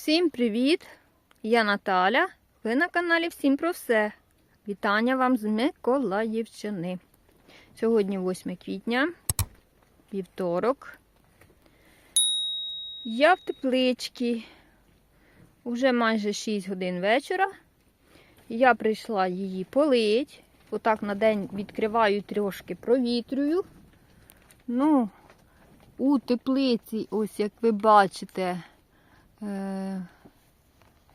Всім привіт! Я Наталя. Ви на каналі Всім про все. Вітання вам з Миколаївщини. Сьогодні 8 квітня, вівторок. Я в тепличці. Уже майже 6 годин вечора. Я прийшла її полить. Отак на день відкриваю трошки провітрюю. Ну, у теплиці, ось як ви бачите, е,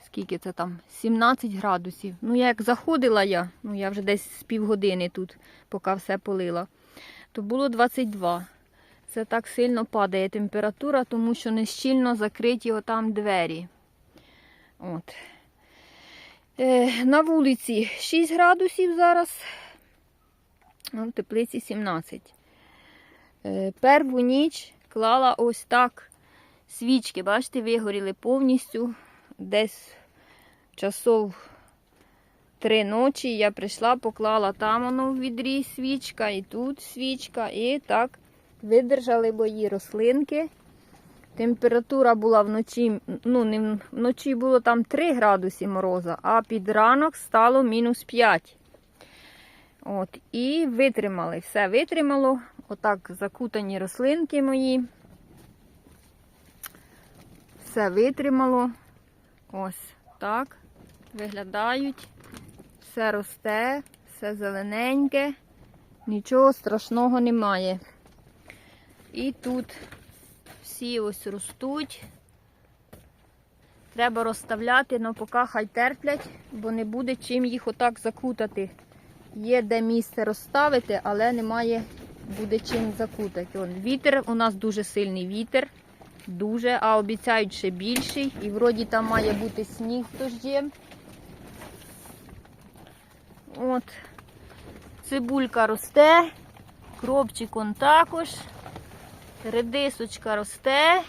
скільки це там? 17 градусів. Ну, я як заходила я, ну я вже десь з півгодини тут, поки все полила, то було 22. Це так сильно падає температура, тому що нещільно закриті отам двері. От. Е, на вулиці 6 градусів зараз, в теплиці 17. Е, перву ніч клала ось так свічки, бачите, вигоріли повністю. Десь часов три ночі я прийшла, поклала там воно в відрі свічка, і тут свічка, і так видержали мої рослинки. Температура була вночі, ну, не вночі було там 3 градуси мороза, а під ранок стало мінус 5. От, і витримали, все витримало. Отак закутані рослинки мої. Все витримало. Ось так. Виглядають. Все росте, все зелененьке, нічого страшного немає. І тут всі ось ростуть. Треба розставляти, але поки хай терплять, бо не буде чим їх отак закутати. Є де місце розставити, але немає буде чим закутати. Вон, вітер, у нас дуже сильний вітер, дуже, а обіцяють ще більший. І вроді там має бути сніг дождем. От. Цибулька росте, кропчик он також, редисочка росте.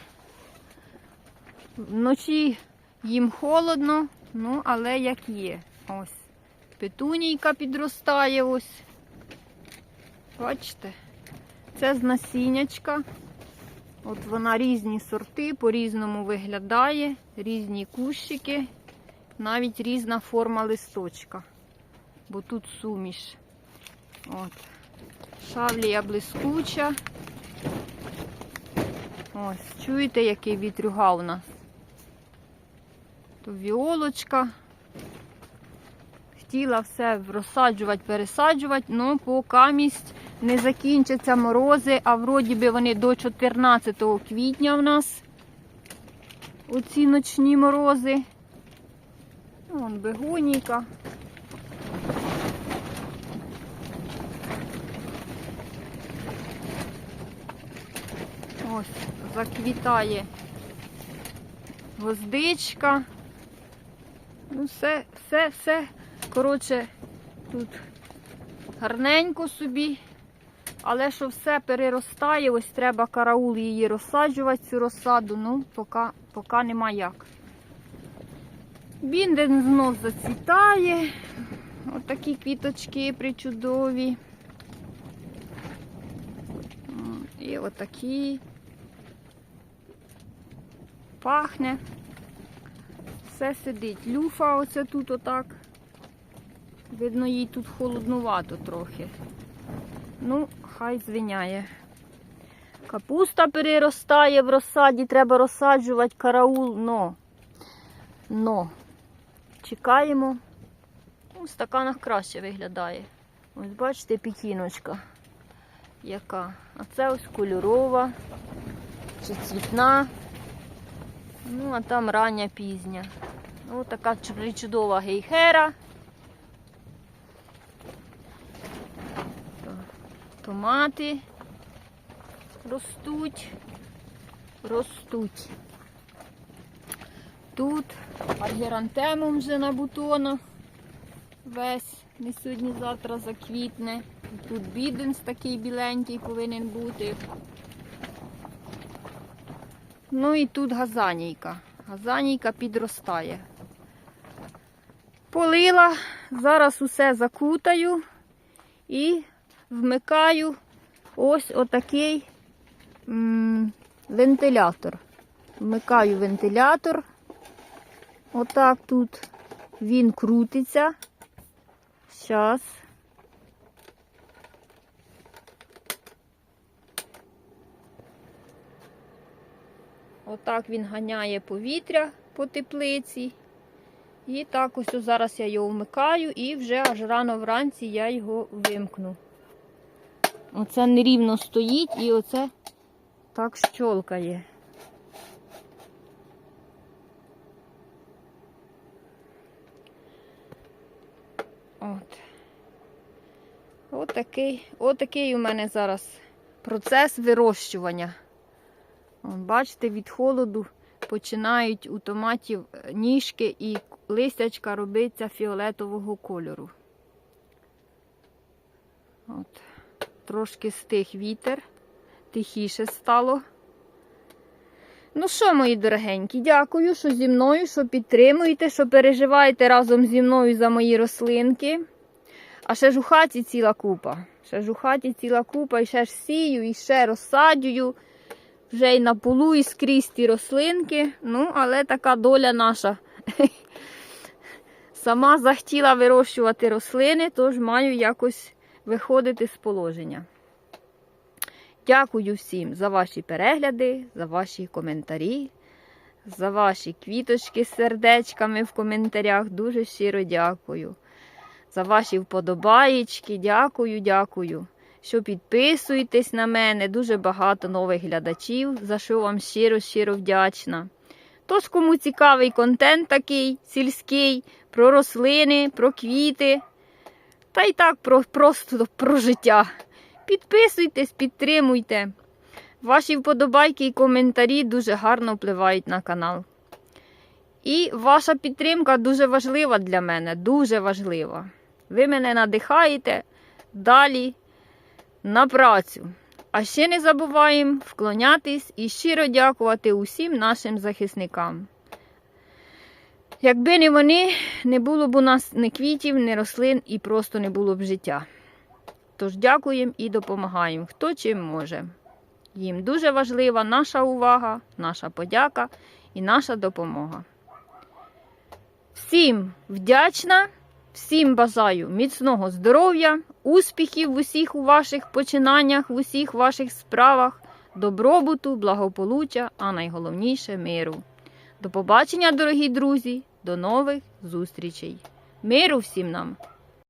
Вночі їм холодно, ну, але як є. Ось. Петунійка підростає ось. Бачите? Це з насіннячка. От вона різні сорти, по-різному виглядає, різні кущики, навіть різна форма листочка. Бо тут суміш. От. Шавлія блискуча. Ось, чуєте, який вітрюга у нас? То віолочка. Хотіла все розсаджувати, пересаджувати, але поки місць не закінчаться морози, а вроді би вони до 14 квітня в нас оці ночні морози. Вон бегоніка. Ось, заквітає гвоздичка. Ну, все, все, все. Коротше, тут гарненько собі. Але що все переростає, ось треба караул її розсаджувати, цю розсаду, ну, поки, поки нема як. Бінден знов зацвітає. Отакі квіточки причудові. І отакі. Пахне. Все сидить. Люфа оце тут отак. Видно, їй тут холоднувато трохи. Ну, хай звиняє. Капуста переростає в розсаді, треба розсаджувати караул, но. Но. Чекаємо. В стаканах краще виглядає. Ось бачите, пікіночка. Яка. А це ось кольорова чи цвітна. Ну, а там рання пізня. Ось така чу- чудова гейхера. Томати ростуть, ростуть. Тут аргерантемум вже на бутонах. Весь не сьогодні-завтра заквітне. Тут біденс такий біленький повинен бути. Ну і тут газанійка. Газанійка підростає. Полила, зараз усе закутаю і вмикаю ось отакий вентилятор. Вмикаю вентилятор Отак тут він крутиться. Зараз. Отак він ганяє повітря по теплиці. І так ось зараз я його вмикаю і вже аж рано вранці я його вимкну. Оце нерівно стоїть і оце так щолкає. От. Отакий, отакий у мене зараз процес вирощування. От, бачите, від холоду починають у томатів ніжки і листячка робиться фіолетового кольору. От. Трошки стих вітер, тихіше стало. Ну що, мої дорогенькі, дякую, що зі мною, що підтримуєте, що переживаєте разом зі мною за мої рослинки. А ще ж у хаті ціла купа. Ще ж у хаті ціла купа, і ще ж сію, і ще розсадюю. Вже й на полу, і скрізь ті рослинки. Ну, але така доля наша. Сама захотіла вирощувати рослини, тож маю якось виходити з положення. Дякую всім за ваші перегляди, за ваші коментарі, за ваші квіточки з сердечками в коментарях. Дуже щиро дякую. За ваші вподобаєчки. Дякую, дякую. Що підписуєтесь на мене. Дуже багато нових глядачів, за що вам щиро-щиро вдячна. Тож, кому цікавий контент такий сільський, про рослини, про квіти, та й так про, просто про життя. Підписуйтесь, підтримуйте. Ваші вподобайки і коментарі дуже гарно впливають на канал. І ваша підтримка дуже важлива для мене, дуже важлива. Ви мене надихаєте далі на працю. А ще не забуваємо вклонятись і щиро дякувати усім нашим захисникам. Якби не вони, не було б у нас ні квітів, ні рослин і просто не було б життя. Тож дякуємо і допомагаємо, хто чим може. Їм дуже важлива наша увага, наша подяка і наша допомога. Всім вдячна, всім бажаю міцного здоров'я, успіхів в усіх ваших починаннях, в усіх ваших справах, добробуту, благополуччя, а найголовніше миру. До побачення, дорогі друзі, до нових зустрічей. Миру всім нам!